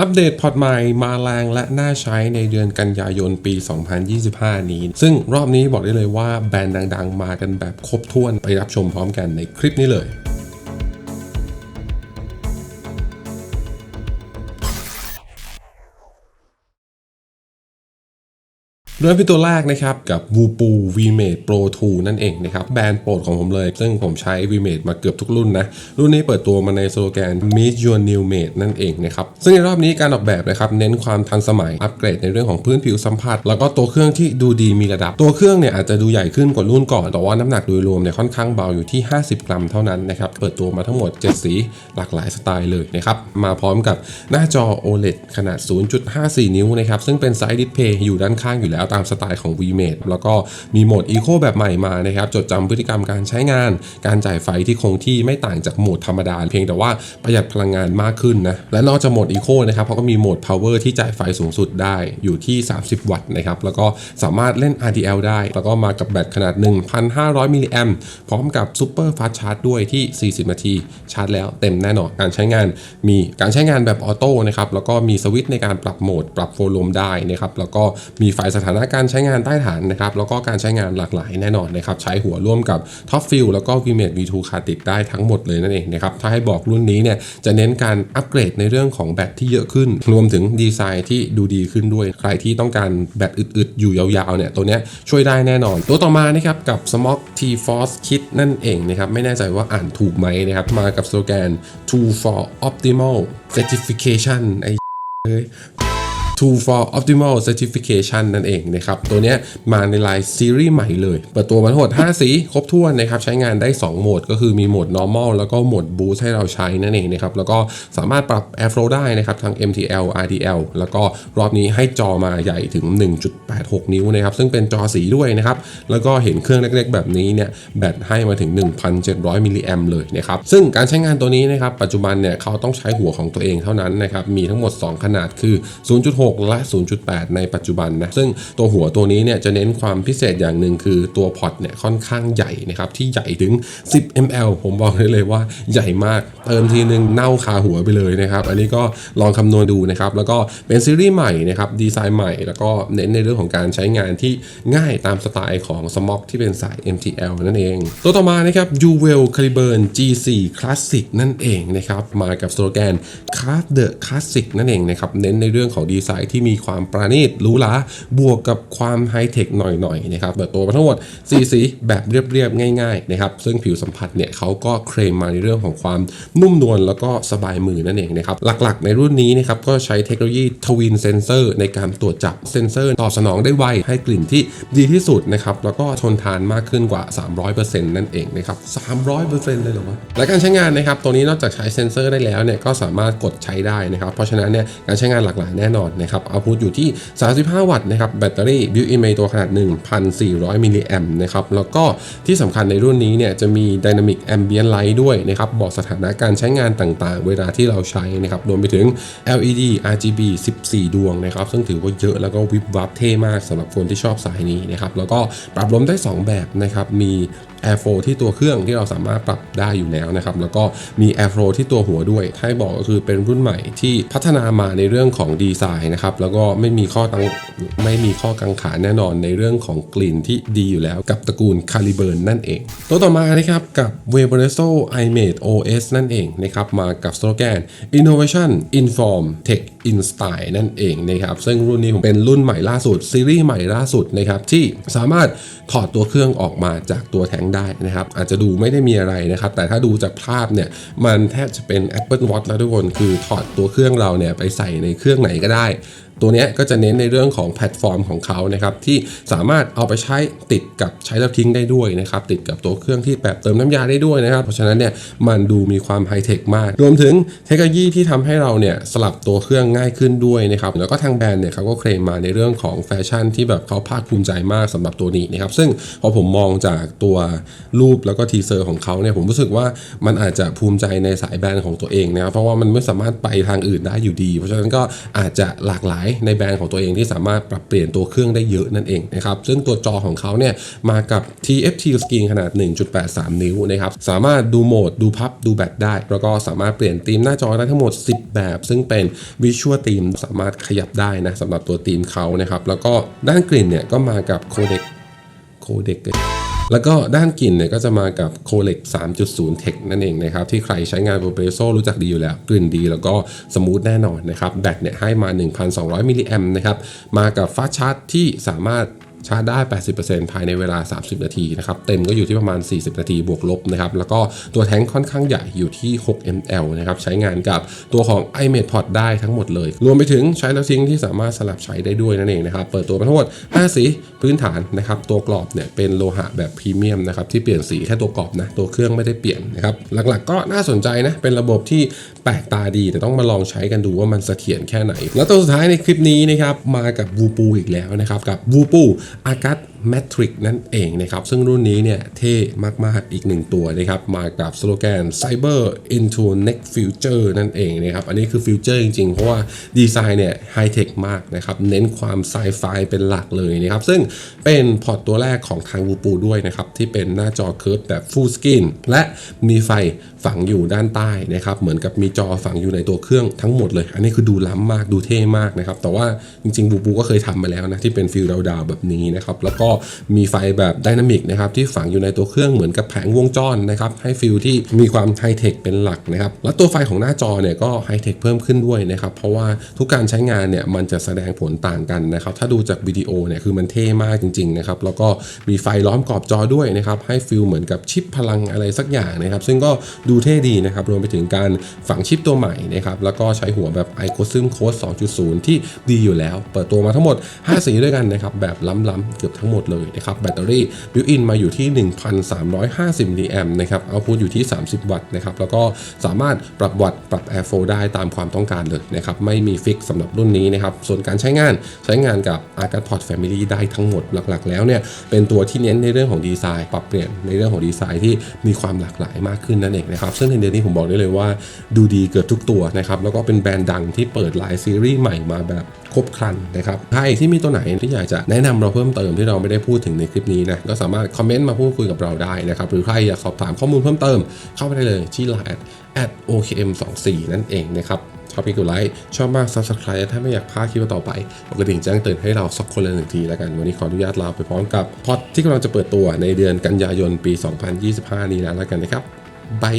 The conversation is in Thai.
อัปเดตพอร์ตใหม่มาแรงและน่าใช้ในเดือนกันยายนปี 2025 นี้ ซึ่งรอบนี้บอกได้เลยว่าแบรนด์ดัง ๆ มากันแบบครบถ้วนไปรับชมพร้อมกันในคลิปนี้เลย เริ่มที่ตัวแรกนะครับกับ w o o p o VMate Pro 2 นั่นเองนะครับแบรนด์โปรดของผมเลย ซึ่งผมใช้ VMate มาเกือบทุกรุ่นนะ รุ่นนี้เปิดตัวมาในสโลแกน Meet Your New Mate นั่นเองนะครับซึ่งในรอบนี้การออกแบบนะครับเน้นความทันสมัยอัปเกรดในเรื่องของพื้นผิวสัมผัส แล้วก็ตัวเครื่องที่ดูดีมีระดับ ตัวเครื่องเนี่ยอาจจะดูใหญ่ขึ้นกว่ารุ่นก่อนแต่ว่าน้ำหนักโดยรวมเนี่ยค่อนข้างเบาอยู่ที่ 50 กรัมเท่านั้นนะครับเปิดตัวมาทั้งหมด 7 สีหลากหลายสไตล์เลยนะครับมาพร้อมกับหน้าจอ OLED ขนาด 0.54 นิ้วนะครับซึ่งเป็นไซส์ดิสเพย์อยู่ด้านข้างอยู่แล้วตามสไตล์ของ VMate แล้วก็มีโหมด Eco แบบใหม่มานะครับจดจำพฤติกรรมการใช้งาน การจ่ายไฟที่คงที่ไม่ต่างจากโหมดธรรมดา เพียงแต่ว่าประหยัดพลังงานมากขึ้นนะและนอกจากโหมด Eco นะครับเขาก็มีโหมด Power ที่จ่ายไฟสูงสุดได้อยู่ที่ 30 วัตต์นะครับแล้วก็สามารถเล่น RDL ได้ แล้วก็มากับแบตขนาด 1,500 มิลลิแอมพร้อมกับ Super Fast Charge ด้วยที่ 40 นาทีชาร์จแล้วเต็มแน่นอนการใช้งานมีการใช้งานแบบออโต้นะครับแล้วก็มีสวิตช์ในการปรับโหมดปรับโฟลมได้นะครับแล้วก็มีไฟสถานะการใช้งานใต้ฐานนะครับ แล้วก็การใช้งานหลากหลายแน่นอนนะครับ ใช้หัวร่วมกับ Top Fill แล้วก็ VMate V2 คาติดได้ทั้งหมดเลยนั่นเองนะครับ ถ้าให้บอกรุ่นนี้เนี่ยจะเน้นการอัปเกรดในเรื่องของแบตที่เยอะขึ้น รวมถึงดีไซน์ที่ดูดีขึ้นด้วย ใครที่ต้องการแบตอึดๆ อยู่ยาวๆเนี่ยตัวเนี้ยช่วยได้แน่นอน ตัวต่อมานะครับกับ Smog T Force Kit นั่นเองนะครับไม่แน่ใจว่าอ่านถูกไหมนะครับมากับสโลแกน t o for Optimal Certification ไอ้เอ้ย Tool for Optimal Certification นั่นเองนะครับ ตัวนี้มาในไลายซีรีส์ใหม่เลย เปิดตัวมาทั้งหมด 5 สีครบถ้วนนะครับ ใช้งานได้ 2 โหมด ก็คือมีโหมด normal แล้วก็โหมด boost ให้เราใช้นั่นเองนะครับ แล้วก็สามารถปรับ airflow ได้นะครับทั้ง MTL RDL แล้วก็รอบนี้ให้จอมาใหญ่ถึง 1.86 นิ้วนะครับ ซึ่งเป็นจอสีด้วยนะครับ แล้วก็เห็นเครื่องเล็กๆ แบบนี้เนี่ยแบตให้มาถึง 1,700 มิลลิแอมเลยนะครับ ซึ่งการใช้งานตัวนี้นะครับปัจจุบันเนี่ยเขาต้องใช้หัวของตัวเองเท่านั้นนะครับมีทั้งหมด 2 ขนาดคือ 0.6และ 0.8 ในปัจจุบันนะ ซึ่งตัวหัวตัวนี้เนี่ยจะเน้นความพิเศษอย่างหนึ่งคือตัวพอร์ตเนี่ยค่อนข้างใหญ่นะครับ ที่ใหญ่ถึง 10 ml ผมบอกได้เลยว่าใหญ่มาก เติมทีนึงเน่าคาหัวไปเลยนะครับ อันนี้ก็ลองคำนวณดูนะครับ แล้วก็เป็นซีรีส์ใหม่นะครับ ดีไซน์ใหม่ แล้วก็เน้นในเรื่องของการใช้งานที่ง่ายตามสไตล์ของ Smog ที่เป็นสาย MTL นั่นเอง ตัวต่อมานะครับ u w e l Caliburn G4 Classic นั่นเองนะครับ มากับสโลแกน Cast the Classic นั่นเองนะครับ เน้นในเรื่องของดีไซน์ที่มีความปราณีตหรูหราบวกกับความไฮเทคหน่อยๆนะครับเปิดตัวมาทั้งหมด4สีแบบเรียบๆง่ายๆนะครับซึ่งผิวสัมผัสเนี่ยเขาก็เคลมมาในเรื่องของความนุ่มนวลแล้วก็สบายมือนั่นเองนะครับหลักๆ ในรุ่นนี้นะครับก็ใช้เทคโนโลยีทวินเซนเซอร์ในการตรวจจับเซนเซอร์ตอบสนองได้ไวให้กลิ่นที่ดีที่สุดนะครับแล้วก็ทนทานมากขึ้นกว่า 300%นั่นเองนะครับ300%เลยเหรอวะและการใช้งานนะครับตัวนี้นอกจากใช้เซนเซอร์ได้แล้วเนี่ยก็สามารถกดใช้ได้นะครับเพราะฉะนั้นเนี่ยการใช้งานหลากหลายแน่นอนนะครับเอาพุทอยู่ที่ 35 วัตต์นะครับแบตเตอรี่บิวอินในตัวขนาด 1,400 มิลลิแอมป์นะครับแล้วก็ที่สำคัญในรุ่นนี้เนี่ยจะมี Dynamic Ambient Light ด้วยนะครับบอกสถานะการใช้งานต่างๆ เวลาที่เราใช้นะครับรวมไปถึง LED RGB 14 ดวงนะครับซึ่งถือว่าเยอะแล้วก็วิบวับเท่มากสำหรับคนที่ชอบสายนี้นะครับแล้วก็ปรับลมได้ 2 แบบนะครับมี Airflow ที่ตัวเครื่องที่เราสามารถปรับได้อยู่แล้วนะครับ แล้วก็มี Airflow ที่ตัวหัวด้วยถ้าให้บอกก็คือเป็นรุ่นใหม่ที่พัฒนามาในเรื่องของดีไซน์นะครับ แล้วก็ไม่มีข้อตังไม่มีข้อกังขาแน่นอนในเรื่องของกลิ่นที่ดีอยู่แล้วกับตระกูล Caliburn นั่นเอง ตัวต่อมานะครับกับ w e b r e s o iMate OS นั่นเองนะครับมากับสโลแกน Innovation Inform Tech อินสไตล์นั่นเองนะครับซึ่งรุ่นนี้ผมเป็นรุ่นใหม่ล่าสุดซีรีส์ใหม่ล่าสุดนะครับที่สามารถถอดตัวเครื่องออกมาจากตัวแทงได้นะครับอาจจะดูไม่ได้มีอะไรนะครับแต่ถ้าดูจากภาพเนี่ยมันแทบจะเป็น Apple Watch แล้วทุกคนคือถอดตัวเครื่องเราเนี่ยไปใส่ในเครื่องไหนก็ได้ ตัวนี้ก็จะเน้นในเรื่องของแพลตฟอร์มของเขานะครับที่สามารถเอาไปใช้ติดกับใช้แล้วทิ้งได้ด้วยนะครับติดกับตัวเครื่องที่แบบเติมน้ำยาได้ด้วยนะครับ เพราะฉะนั้นเนี่ยมันดูมีความไฮเทคมาก รวมถึงเทคโนโลยีที่ทำให้เราเนี่ยสลับตัวเครื่องง่ายขึ้นด้วยนะครับแล้วก็ทางแบรนด์เนี่ยเขาก็เคลมมาในเรื่องของแฟชั่นที่แบบเขาภาคภูมิใจมากสำหรับตัวนี้นะครับซึ่งพอผมมองจากตัวรูปแล้วก็ทีเซอร์ของเขาเนี่ยผมรู้สึกว่ามันอาจจะภูมิใจในสายแบรนด์ของตัวเองนะครับเพราะว่ามันไม่สามารถไปทางอื่นได้อยู่ดี เพราะฉะนั้นก็อาจจะหลากหลายายในแบรนด์ของตัวเองที่สามารถปรับเปลี่ยนตัวเครื่องได้เยอะนั่นเองนะครับซึ่งตัวจอของเขาเนี่ยมากับ TFT screen ขนาด 1.83 นิ้วนะครับสามารถดูโหมดดูพับดูแบตได้ แล้วก็สามารถเปลี่ยนธีมหน้าจอได้ทั้งหมด 10 แบบ ซึ่งเป็น Visual Theme สามารถขยับได้นะสำหรับตัวธีมเขานะครับแล้วก็ด้านกลิ่นเนี่ยก็มากับโคเด็กโคเด็ก แล้วก็ด้านกลิ่นเนี่ยก็จะมากับ c o l e c 3.0 Tech นั่นเองนะครับที่ใครใช้งานโปรเปโซรู้จักดีอยู่แล้ว กลิ่นดีแล้วก็สมูทแน่นอนนะครับแบตเนี่ยให้มา 1,200มิลลิแอมนะครับมากับฟาชาร์จที่สามารถ ชาร์จได้ 80%ภายในเวลา 30 นาทีนะครับ เต็มก็อยู่ที่ประมาณ 40 นาทีบวกลบนะครับ แล้วก็ตัวแท้งค่อนข้างใหญ่อยู่ที่ 6 ml นะครับ ใช้งานกับตัวของ iMate Pod ได้ทั้งหมดเลย รวมไปถึงใช้แล้วทิ้งที่สามารถสลับใช้ได้ด้วยนั่นเองนะครับ เปิดตัวมาทั้งหมด 5 สีพื้นฐานนะครับ ตัวกรอบเนี่ยเป็นโลหะแบบพรีเมียมนะครับ ที่เปลี่ยนสีแค่ตัวกรอบนะ ตัวเครื่องไม่ได้เปลี่ยนนะครับ หลักๆ ก็น่าสนใจนะ เป็นระบบที่ แปลกตาดีแต่ต้องมาลองใช้กันดูว่ามันเสถียรแค่ไหน แล้วตัวสุดท้ายในคลิปนี้นะครับมากับวูปูอีกแล้วนะครับกับวูปูอากัส แมทริกนั่นเองนะครับ ซึ่งรุ่นนี้เนี่ยเท่มากๆอีกหนึ่งตัวนะครับ มากับสโลแกน Cyber into Next Future นั่นเองนะครับ อันนี้คือฟิวเจอร์จริงๆ เพราะว่าดีไซน์เนี่ยไฮเทคมากนะครับ เน้นความไซไฟเป็นหลักเลยนะครับ ซึ่งเป็นพอร์ตตัวแรกของทางวูปูด้วยนะครับ ที่เป็นหน้าจอเคิร์ฟแบบ Full Screen และมีไฟฝังอยู่ด้านใต้นะครับ เหมือนกับมีจอฝังอยู่ในตัวเครื่องทั้งหมดเลย อันนี้คือดูล้ำมากดูเท่มากนะครับ แต่ว่าจริงๆบูปูก็เคยทำมาแล้วนะที่เป็นฟิลดาวๆแบบนี้นะครับ แล้วก็มีไฟแบบไดนามิกนะครับที่ฝังอยู่ในตัวเครื่องเหมือนกับแผงวงจรนะครับให้ฟิลที่มีความไฮเทคเป็นหลักนะครับแล้วตัวไฟของหน้าจอเนี่ยก็ไฮเทคเพิ่มขึ้นด้วยนะครับเพราะว่าทุกการใช้งานเนี่ยมันจะแสดงผลต่างกันนะครับถ้าดูจากวิดีโอเนี่ยคือมันเท่มากจริงๆนะครับแล้วก็มีไฟล้อมกรอบจอด้วยนะครับให้ฟิลเหมือนกับชิปพลังอะไรสักอย่างนะครับซึ่งก็ดูเท่ดีนะครับรวมไปถึงการฝังชิปตัวใหม่นะครับแล้วก็ใช้หัวแบบ i c o s m Code 2.0 ที่ดีอยู่แล้ว เปิดตัวมาทั้งหมด 5 สีด้วยกันนะครับแบบล้ำๆเกือบทั้งหมดหมดเลยนะครับแบตเตอรี่บิวอินมาอยู่ที่ 1,350มิลลิแอมนะครับเอาพุทอยู่ที่ 30 วัตต์นะครับแล้วก็สามารถปรับวัตต์ปรับ Air Flow ได้ตามความต้องการเลยนะครับไม่มีฟิกสำหรับรุ่นนี้นะครับส่วนการใช้งานใช้งานกับ a r c a d Pod Family ได้ทั้งหมดหลักๆ แล้วเนี่ยเป็นตัวที่เน้นในเรื่องของดีไซน์ปรับเปลี่ยนในเรื่องของดีไซน์ที่มีความหลากหลายมากขึ้นนั่นเองนะครับซึ่งในเดือนนี้ผมบอกได้เลยว่าดูดีเกือบทุกตัวนะครับแล้วก็เป็นแบรนด์ดังที่เปิดหลายซีรีส์ใหม่มาแบบครบครันนะครับใครที่มีตัวไหนที่อยากจะแนะนำเราเพิ่มเติมที่เราไม่ได้พูดถึงในคลิปนี้นะก็สามารถคอมเมนต์มาพูดคุยกับเราได้นะครับหรือใครอยากสอบถามข้อมูลเพิ่มเติมเข้าไปได้เลยที่ line at okm24 นั่นเองนะครับชอบพี่กดไลค์ชอบมาก subscribe ถ้าไม่อยากพลาดคลิปต่อไปกดกระดิ่งแจ้งเตือนให้เราสักคนละหนึ่งทีแล้วกัน วันนี้ขออนุญาตลาไปพร้อมกับพอดที่กำลังจะเปิดตัวในเดือนกันยายนปี 2025 นี้แล้วแล้วกันนะครับบาย